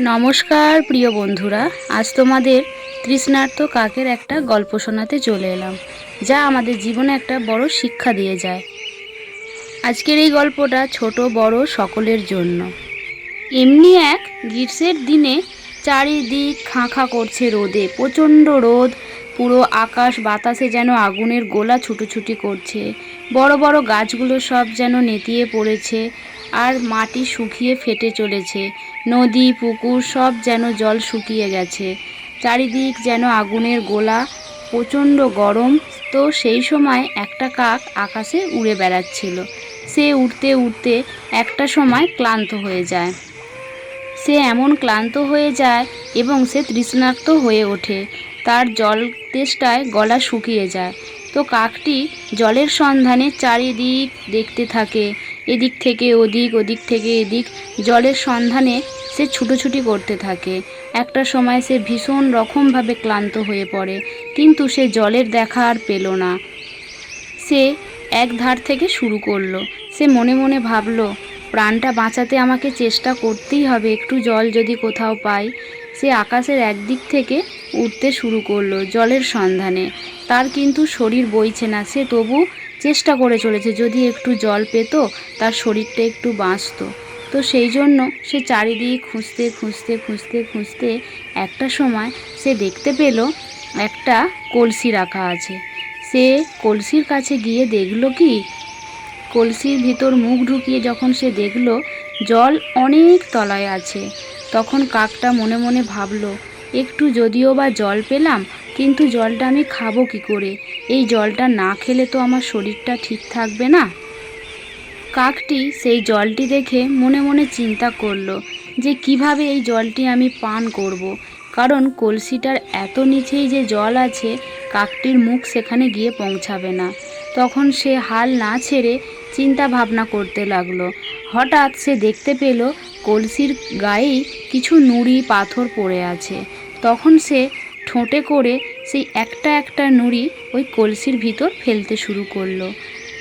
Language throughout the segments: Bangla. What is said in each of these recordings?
নমস্কার, প্রিয় বন্ধুরা। আজ তোমাদের তৃষ্ণার্ত কাকের একটা গল্প শোনাতে চলে এলাম, যা আমাদের জীবনে একটা বড় শিক্ষা দিয়ে যায়। আজকের এই গল্পটা ছোট, বড় সকলের জন্য। এমনি এক গ্রীষ্মের দিনে চারিদিক খাঁ খাঁ করছে রোদে। প্রচণ্ড রোদ, পুরো আকাশ বাতাসে যেন আগুনের গোলা ছুটোছুটি করছে। বড় বড় গাছগুলো সব যেন নেতিয়ে পড়েছে আর মাটি শুকিয়ে ফেটে চলেছে। নদী, পুকুর সব যেন জল শুকিয়ে গেছে। চারিদিক যেন আগুনের গোলা, প্রচণ্ড গরম। তো সেই সময় একটা কাক আকাশে উড়ে বেড়াচ্ছিল। সে উঠতে উঠতে একটা সময় ক্লান্ত হয়ে যায়। সে এমন ক্লান্ত হয়ে যায় এবং সে তৃষ্ণার্ত হয়ে ওঠে। তার জল তেষ্টায় গলা শুকিয়ে যায়। তো কাকটি জলের সন্ধানে চারিদিক দেখতে থাকে। এদিক থেকে ওদিক ওদিক থেকে এদিক জলের সন্ধানে সে ছুটোছুটি করতে থাকে। একটা সময় সে ভীষণ রকমভাবে ক্লান্ত হয়ে পড়ে, কিন্তু সে জলের দেখা আর পেল না। সে এক ধার থেকে শুরু করল। সে মনে মনে ভাবলো প্রাণটা বাঁচাতে আমাকে চেষ্টা করতেই হবে। একটু জল যদি কোথাও পাই। সে আকাশের একদিক থেকে উঠতে শুরু করল জলের সন্ধানে। তার কিন্তু শরীর বইছে না। সে তবু চেষ্টা করে চলেছে। যদি একটু জল পেত, তার শরীরটা একটু বাঁচত। তো সেই জন্য সে চারিদিক খুঁজতে খুঁজতে খুঁজতে খুঁজতে একটা সময় সে দেখতে পেল একটা কলসি রাখা আছে। সে কলসির কাছে গিয়ে দেখল কি কলসির ভিতর মুখ ঢুকিয়ে যখন সে দেখল জল অনেক তলায় আছে, তখন কাকটা মনে মনে ভাবলো, একটু যদিও বা জল পেলাম, কিন্তু জলটা আমি খাব কি করে এই জলটা না খেলে তো আমার শরীরটা ঠিক থাকবে না কাকটি সেই জলটি দেখে মনে মনে চিন্তা করল যে কীভাবে এই জলটি আমি পান করব। কারণ কলসিটার এত নিচেই যে জল আছে, কাকটির মুখ সেখানে গিয়ে পৌঁছাবে না তখন সে হাল না ছেড়ে চিন্তা ভাবনা করতে লাগল। হঠাৎ সে দেখতে পেল কলসির গায়েই কিছু নুড়ি পাথর পড়ে আছে। তখন সে ঠোঁটে করে সেই একটা একটা নুড়ি ওই কলসির ভিতর ফেলতে শুরু করল।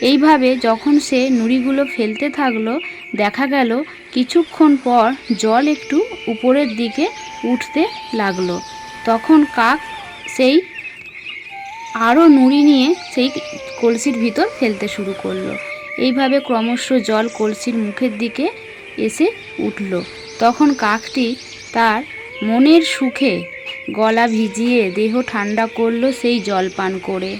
এইভাবে যখন সে নুড়িগুলো ফেলতে থাকল, দেখা গেল কিছুক্ষণ পর জল একটু উপরের দিকে উঠতে লাগল। তখন কাক সেই আরও নুড়ি নিয়ে সেই কলসির ভিতর ফেলতে শুরু করল। এইভাবে ক্রমশ জল কলসির মুখের দিকে এসে উঠল। তখন কাকটি তার মনের সুখে গলা ভিজিয়ে দেহ ঠান্ডা করল সেই জল পান করে।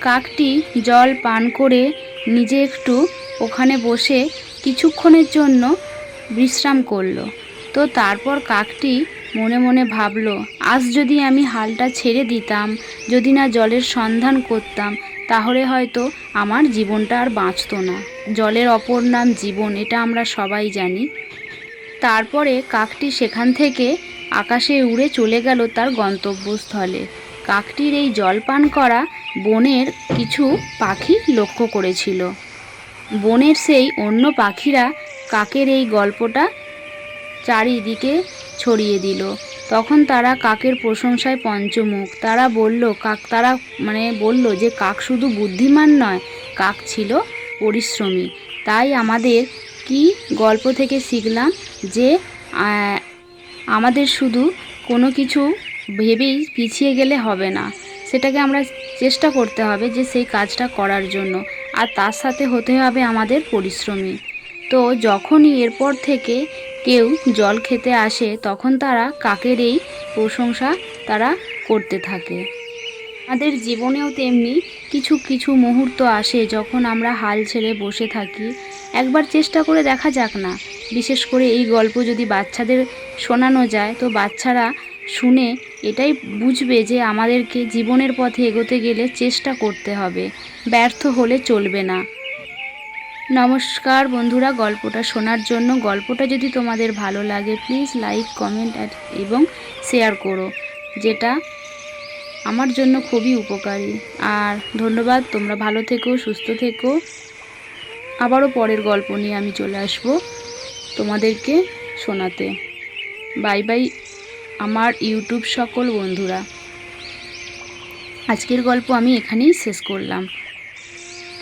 কাকটি জল পান করে নিজে একটু ওখানে বসে কিছুক্ষণের জন্য বিশ্রাম করল। তো তারপর কাকটি মনে মনে ভাবলো, আজ যদি আমি হালটা ছেড়ে দিতাম, যদি না জলের সন্ধান করতাম তাহলে হয়তো আমার জীবনটা আর বাঁচতো না। জলের অপর নাম জীবন, এটা আমরা সবাই জানি। তারপরে কাকটি সেখান থেকে আকাশে উড়ে চলে গেল তার গন্তব্যস্থলে। কাকটির এই জল পান করা বনের কিছু পাখি লক্ষ্য করেছিল। বনের সেই অন্য পাখিরা কাকের এই গল্পটা চারিদিকে ছড়িয়ে দিল। তখন তারা কাকের প্রশংসায় পঞ্চমুখ। তারা বলল, কাক তারা মানে বলল যে, কাক শুধু বুদ্ধিমান নয়, কাক ছিল পরিশ্রমী। তাই আমাদের কি গল্প থেকে শিখলাম যে আমাদের শুধু কোনো কিছু ভেবেই পিছিয়ে গেলে হবে না। সেটাকে আমরা চেষ্টা করতে হবে যে, সেই কাজটা করার জন্য। আর তার সাথে হতে হবে আমাদের পরিশ্রমী। তো যখনই এরপর থেকে কেউ জল খেতে আসে, তখন তারা কাকের এই প্রশংসা তারা করতে থাকে। আমাদের জীবনেও তেমনি কিছু কিছু মুহূর্ত আসে যখন আমরা হাল ছেড়ে বসে থাকি। একবার চেষ্টা করে দেখা যাক না। বিশেষ করে এই গল্প যদি বাচ্চাদের শোনানো যায়, তো বাচ্চারা শুনে এটাই বুঝবে যে আমাদেরকে জীবনের পথে এগোতে গেলে চেষ্টা করতে হবে। ব্যর্থ হলে চলবে না। নমস্কার বন্ধুরা, গল্পটা শোনার জন্য। গল্পটা যদি তোমাদের ভালো লাগে প্লিজ লাইক কমেন্ট এবং শেয়ার করো, যেটা আমার জন্য খুবই উপকারী। আর ধন্যবাদ, তোমরা ভালো থেকো, সুস্থ থেকো। আবারও পরের গল্প নিয়ে আমি চলে আসব তোমাদেরকে শোনাতে। বাই বাই আমার ইউটিউব সকল বন্ধুরা। আজকের গল্প আমি এখানেই শেষ করলাম।